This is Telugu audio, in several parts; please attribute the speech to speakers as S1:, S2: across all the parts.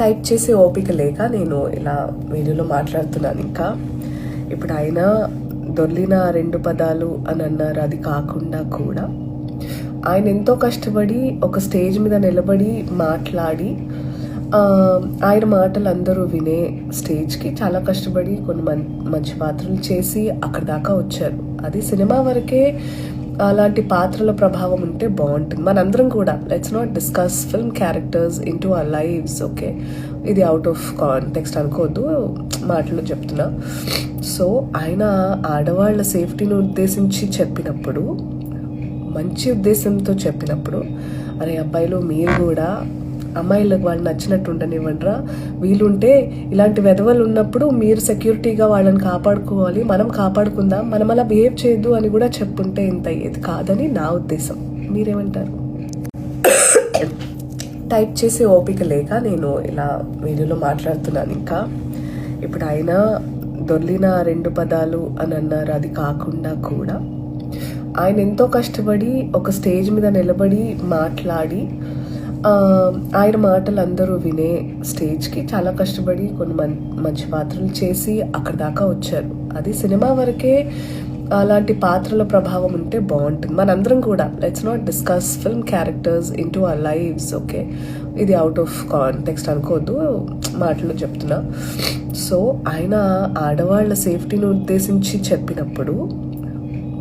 S1: టైప్ చేసే ఓపిక లేక నేను ఇలా వీడియోలో మాట్లాడుతున్నాను ఇంకా. ఇప్పుడు ఆయన దొర్లిన రెండు పదాలు అని అన్నారు అది కాకుండా కూడా. ఆయన ఎంతో కష్టపడి ఒక స్టేజ్ మీద నిలబడి మాట్లాడి ఆయన మాటలు అందరూ వినే స్టేజ్కి చాలా కష్టపడి కొన్ని మం మంచి పాత్రలు చేసి అక్కడ దాకా వచ్చారు. అది సినిమా వరకే అలాంటి పాత్రల ప్రభావం ఉంటే బాగుంటుంది. మనందరం కూడా let's not discuss film characters into our lives okay ఇది అవుట్ ఆఫ్ కాంటెక్స్ట్ అనుకోవద్దు మాటలు చెప్తున్నా. సో ఆయన ఆడవాళ్ళ సేఫ్టీని ఉద్దేశించి చెప్పినప్పుడు మంచి ఉద్దేశంతో చెప్పినప్పుడు అరే అబ్బాయిలు మీరు కూడా అమ్మాయిలకు వాళ్ళు నచ్చినట్టు ఉండనివ్వండిరా. వీలుంటే ఇలాంటి వెధవలు ఉన్నప్పుడు మీరు సెక్యూరిటీగా వాళ్ళని కాపాడుకోవాలి మనం కాపాడుకుందాం మనం అలా బిహేవ్ చేయొద్దు అని కూడా చెప్పుంటే ఇంత అయ్యేది కాదని నా ఉద్దేశం. మీరేమంటారు? టైప్ చేసే ఓపిక లేక నేను ఇలా వీడియోలో మాట్లాడుతున్నాను ఇంకా. ఇప్పుడు ఆయన దొర్లిన రెండు పదాలు అని అన్నారు అది కాకుండా కూడా. ఆయన ఎంతో కష్టపడి ఒక స్టేజ్ మీద నిలబడి మాట్లాడి ఆయన మాటలు అందరూ వినే స్టేజ్కి చాలా కష్టపడి కొన్ని మం మంచి పాత్రలు చేసి అక్కడ దాకా వచ్చారు. అది సినిమా వరకే అలాంటి పాత్రల ప్రభావం ఉంటే బాగుంటుంది. మనందరం కూడా let's not discuss film characters into our lives okay ఇది అవుట్ ఆఫ్ కాంటెక్స్ట్ అనుకోవద్దు మాటలు చెప్తున్నా. సో ఆయన ఆడవాళ్ళ సేఫ్టీని ఉద్దేశించి చెప్పినప్పుడు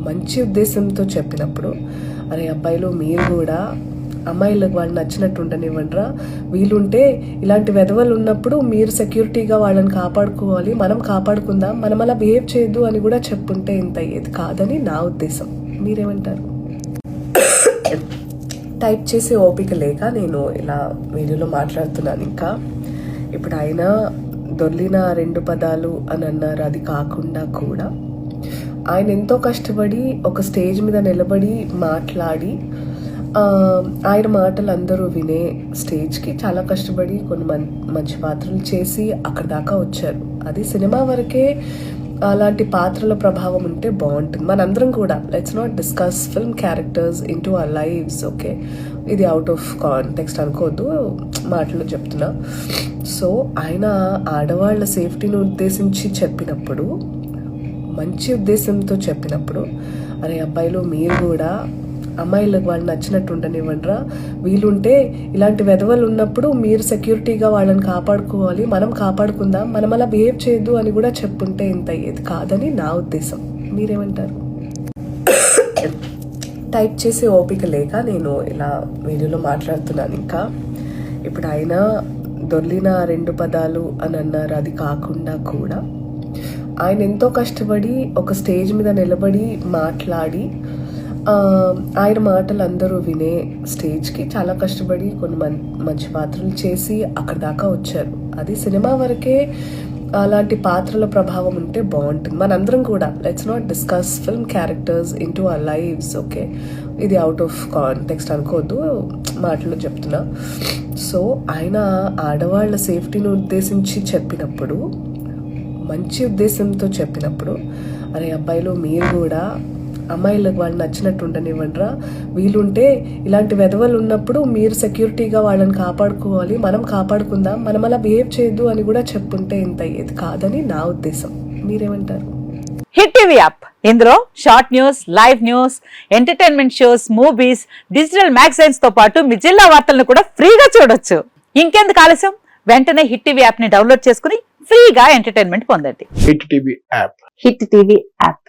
S1: మంచి ఉద్దేశంతో చెప్పినప్పుడు అరే అబ్బాయిలు మీరు కూడా అమ్మాయిలకు వాళ్ళు నచ్చినట్టు ఉండనివ్వండిరా. వీలుంటే ఇలాంటి వెధవలు ఉన్నప్పుడు మీరు సెక్యూరిటీగా వాళ్ళని కాపాడుకోవాలి మనం కాపాడుకుందాం మనం అలా బిహేవ్ చేయొద్దు అని కూడా చెప్పుంటే ఇంత అయ్యేది కాదని నా ఉద్దేశం. మీరేమంటారు? టైప్ చేసే ఓపిక లేక నేను ఇలా వీడియోలో మాట్లాడుతున్నాను ఇంకా. ఇప్పుడు ఆయన దొర్లిన రెండు పదాలు అని అన్నారు అది కాకుండా కూడా. ఆయన ఎంతో కష్టపడి ఒక స్టేజ్ మీద నిలబడి మాట్లాడి ఆయన మాటలు అందరూ వినే స్టేజ్కి చాలా కష్టపడి కొన్ని మం మంచి పాత్రలు చేసి అక్కడ దాకా వచ్చారు. అది సినిమా వరకే అలాంటి పాత్రల ప్రభావం ఉంటే బాగుంటుంది. మనందరం కూడా let's not discuss film characters into our lives okay ఇది అవుట్ ఆఫ్ కాంటెక్స్ట్ అనుకోవద్దు మాటలు చెప్తున్నా. సో ఆయన ఆడవాళ్ళ సేఫ్టీని ఉద్దేశించి చెప్పినప్పుడు మంచి ఉద్దేశంతో చెప్పినప్పుడు అరే అబ్బాయిలు మీరు కూడా అమ్మాయిలకు వాళ్ళు నచ్చినట్టు ఉండనివ్వండిరా. వీలుంటే ఇలాంటి వెధవలు ఉన్నప్పుడు మీరు సెక్యూరిటీగా వాళ్ళని కాపాడుకోవాలి మనం కాపాడుకుందాం మనం అలా బిహేవ్ చేయొద్దు అని కూడా చెప్పుంటే ఇంత అయ్యేది కాదని నా ఉద్దేశం. మీరేమంటారు? టైప్ చేసే ఓపిక లేక నేను ఇలా వీడియోలో మాట్లాడుతున్నాను ఇంకా. ఇప్పుడు ఆయన దొర్లిన రెండు పదాలు అని అన్నారు అది కాకుండా కూడా. ఆయన ఎంతో కష్టపడి ఒక స్టేజ్ మీద నిలబడి మాట్లాడి ఆయన మాటలు అందరూ వినే స్టేజ్కి చాలా కష్టపడి కొన్ని మం మంచి పాత్రలు చేసి అక్కడ దాకా వచ్చారు. అది సినిమా వరకే అలాంటి పాత్రల ప్రభావం ఉంటే బాగుంటుంది. మనందరం కూడా let's not discuss film characters into our lives okay ఇది అవుట్ ఆఫ్ కాంటెక్స్ట్ అనుకోవద్దు మాటలు చెప్తున్నా. సో ఆయన ఆడవాళ్ళ సేఫ్టీని ఉద్దేశించి చెప్పినప్పుడు మంచి ఉద్దేశంతో చెప్పినప్పుడు అరే అబ్బాయిలు మీరు కూడా అమ్మాయిలకు వాళ్ళు నచ్చినట్టు ఉండనివ్వండిరా. వీలుంటే ఇలాంటి వెధవలు ఉన్నప్పుడు మీరు సెక్యూరిటీగా వాళ్ళని కాపాడుకోవాలి మనం కాపాడుకుందాం మనం అలా బిహేవ్ చేయొద్దు అని కూడా చెప్పుంటే ఇంత అయ్యేది కాదని నా ఉద్దేశం. మీరేమంటారు?
S2: Hit TV app. ఇందులో short news live news entertainment shows movies digital మ్యాగజైన్స్తో పాటు మీ జిల్లా వార్తలను కూడా ఫ్రీగా చూడొచ్చు. ఇంకెందుకు ఆలస్యం? వెంటనే హిట్ టీవీ యాప్ని డౌన్లోడ్ చేసుకుని ఫ్రీగా ఎంటర్టైన్మెంట్ పొందండి.
S3: Hit TV app.
S2: Hit TV app.